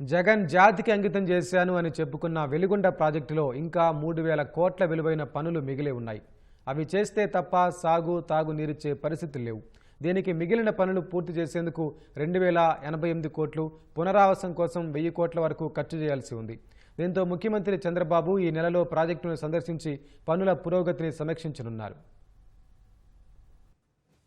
జగన్ జాతికి అంకితం చేశాను అని చెప్పుకున్న వెలుగుండ ప్రాజెక్టులో ఇంకా మూడు వేల కోట్ల విలువైన పనులు మిగిలి ఉన్నాయి. అవి చేస్తే తప్ప సాగు తాగునీరిచ్చే పరిస్థితులు లేవు. దీనికి మిగిలిన పనులు పూర్తి చేసేందుకు రెండు వేల ఎనభై ఎనిమిది కోట్లు పునరావాసం కోసం వెయ్యి కోట్ల వరకు ఖర్చు చేయాల్సి ఉంది. దీంతో ముఖ్యమంత్రి చంద్రబాబు ఈ నెలలో ప్రాజెక్టును సందర్శించి పనుల పురోగతిని సమీక్షించనున్నారు.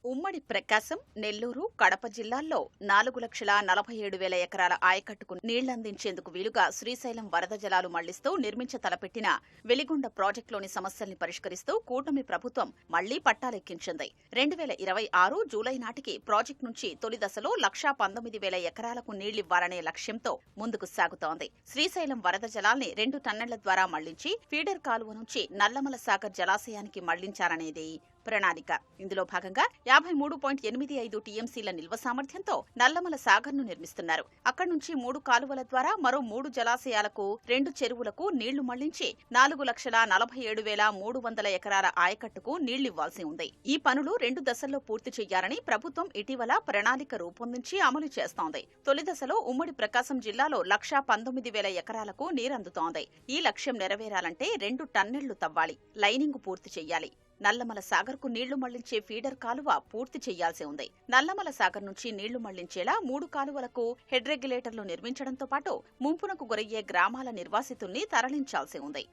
ఉమ్మడి ప్రకాశం నెల్లూరు కడప జిల్లాల్లో నాలుగు లక్షల నలభై ఏడు వేల ఎకరాల ఆయకట్టుకు నీళ్ళందించేందుకు వీలుగా శ్రీశైలం వరద జలాలు మళ్ళిస్తూ నిర్మించ తలపెట్టిన వెలిగొండ ప్రాజెక్టులోని సమస్యల్ని పరిష్కరిస్తూ కూటమి ప్రభుత్వం మళ్ళీ పట్టాలెక్కించింది. రెండు వేల ఇరవై ఆరు జూలై నాటికి ప్రాజెక్టు నుంచి తొలి దశలో లక్షా పంతొమ్మిది వేల ఎకరాలకు నీళ్ళివ్వాలనే లక్ష్యంతో ముందుకు సాగుతోంది. శ్రీశైలం వరద జలాల్ని రెండు టన్నెళ్ళ ద్వారా మళ్ళించి ఫీడర్ కాలువ నుంచి నల్లమల సాగర్ జలాశయానికి మళ్ళించారనేది ప్రణాళిక. ఇందులో భాగంగా యాభై మూడు పాయింట్ ఎనిమిది ఐదు టీఎంసీల నిల్వ సామర్థ్యంతో నల్లమల సాగర్ను నిర్మిస్తున్నారు. అక్కడి నుంచి మూడు కాలువల ద్వారా మరో మూడు జలాశయాలకు రెండు చెరువులకు నీళ్ళు మళ్ళించి నాలుగు లక్షల నలభై ఏడు వేల మూడు వందల ఎకరాల ఆయకట్టుకు నీళ్ళివ్వాల్సి ఉంది. ఈ పనులు రెండు దశల్లో పూర్తి చేయాలని ప్రభుత్వం ఇటీవల ప్రణాళిక రూపొందించి అమలు చేస్తోంది. తొలి దశలో ఉమ్మడి ప్రకాశం జిల్లాలో లక్షా పంతొమ్మిది వేల ఎకరాలకు నీరందుతోంది. ఈ లక్ష్యం నెరవేరాలంటే రెండు టన్నెళ్ళు తవ్వాలి. లైనింగ్ పూర్తి చేయాలి. నల్లమల సాగర్కు నీళ్ళు మళ్ళించే ఫీడర్ కాలువ పూర్తి చేయాల్సి ఉంది. నల్లమల సాగర్ నుంచి నీళ్ళు మళ్ళించేలా మూడు కాలువలకు హెడ్ రెగ్యులేటర్లు నిర్మించడంతో పాటు ముంపునకు గురయ్యే గ్రామాల నిర్వాసితుల్ని తరలించాల్సి ఉంది.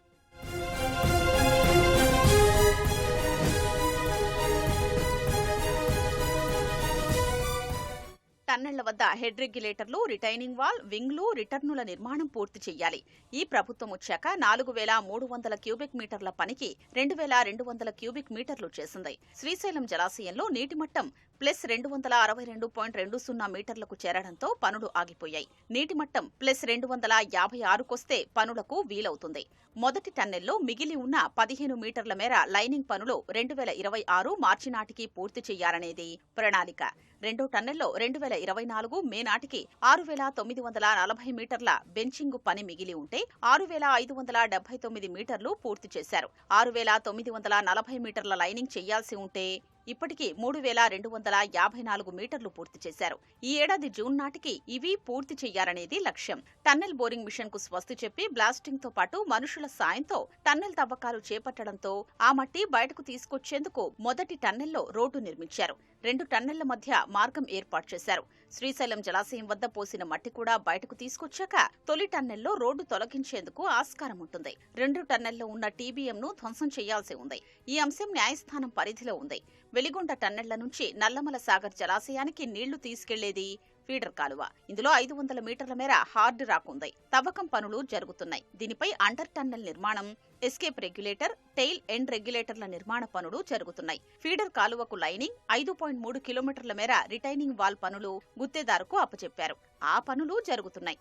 టన్నెళ్ళ వద్ద హెడ్ రెగ్యులేటర్లు రిటైనింగ్ వాల్ వింగ్లు రిటర్నుల నిర్మాణం పూర్తి చేయాలి. ఈ ప్రభుత్వం వచ్చాక నాలుగు వేల మూడు వందల క్యూబిక్ మీటర్ల పనికి రెండు వేల రెండు వందల క్యూబిక్ మీటర్లు చేసింది. శ్రీశైలం జలాశయంలో నీటి మట్టం ప్లస్ రెండు వందల అరవై రెండు పాయింట్ రెండు సున్నా మీటర్లకు చేరడంతో పనులు ఆగిపోయాయి. నీటి మట్టం ప్లస్ రెండు వందల యాభై ఆరుకొస్తే పనులకు వీలవుతుంది. మొదటి టన్నెల్లో మిగిలి ఉన్న పదిహేను మీటర్ల మేర లైనింగ్ పనులు రెండు వేల ఇరవై ఆరు మార్చి నాటికి పూర్తి చేయాలనేది ప్రణాళిక. రెండో టన్నెల్లో రెండు వేల ఇరవై నాలుగు మే నాటికి ఆరు వేల తొమ్మిది వందల నలభై మీటర్ల బెంచింగ్ పని మిగిలి ఉంటే ఆరు వేల ఐదు వందల డెబ్బై తొమ్మిది మీటర్లు పూర్తి చేశారు. ఆరు వేల తొమ్మిది వందల నలభై మీటర్ల లైనింగ్ చేయాల్సి ఉంటే ఇప్పటికీ మూడు వేల రెండు వందల యాభై నాలుగు మీటర్లు పూర్తి చేశారు. ఈ ఏడాది జూన్ నాటికి ఇవి పూర్తి చేయాలనేది లక్ష్యం. టన్నెల్ బోరింగ్ మిషన్కు స్వస్తి చెప్పి బ్లాస్టింగ్తో పాటు మనుషుల సాయంతో టన్నెల్ తవ్వకాలు చేపట్టడంతో ఆ మట్టి బయటకు తీసుకొచ్చేందుకు మొదటి టన్నెల్లో రోడ్డు నిర్మించారు. రెండు టన్నెళ్ళ మధ్య మార్గం ఏర్పాటు చేశారు. శ్రీశైలం జలాశయం వద్ద పోసిన మట్టి కూడా బయటకు తీసుకొచ్చాక తొలి టన్నెల్లో రోడ్డు తొలగించేందుకు ఆస్కారం ఉంటుంది. రెండు టన్నెల్లో ఉన్న టీబీఎంను ధ్వంసం చేయాల్సి ఉంది. ఈ అంశం న్యాయస్థానం పరిధిలో ఉంది. వెలిగొండ టన్నెళ్ళ నుంచి నల్లమల సాగర్ జలాశయానికి నీళ్ళు తీసుకెళ్ళేది ఫీడర్ కాలువ. ఇందులో ఐదు వందల మీటర్ల మేర హార్డ్ రాక్ ఉంది. తవ్వకం పనులు జరుగుతున్నాయి. దీనిపై అండర్ టన్నెల్ నిర్మాణం ఎస్కేప్ రెగ్యులేటర్ టెయిల్ ఎండ్ రెగ్యులేటర్ల నిర్మాణ పనులు జరుగుతున్నాయి. ఫీడర్ కాలువకు లైనింగ్ ఐదు పాయింట్ మూడు కిలోమీటర్ల మేర రిటైనింగ్ వాల్ పనులు గుత్తేదారుకు అప్పచెప్పారు. ఆ పనులు జరుగుతున్నాయి.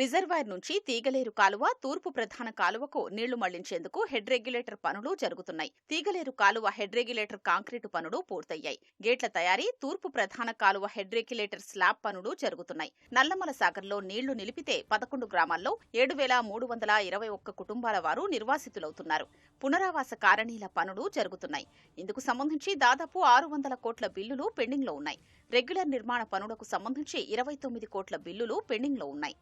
రిజర్వాయర్ నుంచి తీగలేరు కాలువ తూర్పు ప్రధాన కాలువకు నీళ్ళు మళ్ళించేందుకు హెడ్ రెగ్యులేటర్ పనులు జరుగుతున్నాయి. తీగలేరు కాలువ హెడ్ రెగ్యులేటర్ కాంక్రీటు పనులు పూర్తయ్యాయి. గేట్ల తయారీ తూర్పు ప్రధాన కాలువ హెడ్ రెగ్యులేటర్ స్లాబ్ పనులు జరుగుతున్నాయి. నల్లమల సాగర్లో నీళ్ళు నిలిపితే పదకొండు గ్రామాల్లో ఏడు వేల మూడు వందల ఇరవై ఒక్క కుటుంబాల వారు నిర్వాసితులవుతున్నారు. పునరావాస కారణీల పనులు జరుగుతున్నాయి. ఇందుకు సంబంధించి దాదాపు ఆరు వందల కోట్ల బిల్లులు పెండింగ్లో ఉన్నాయి. రెగ్యులర్ నిర్మాణ పనులకు సంబంధించి ఇరవై తొమ్మిది కోట్ల బిల్లులు పెండింగ్లో ఉన్నాయి.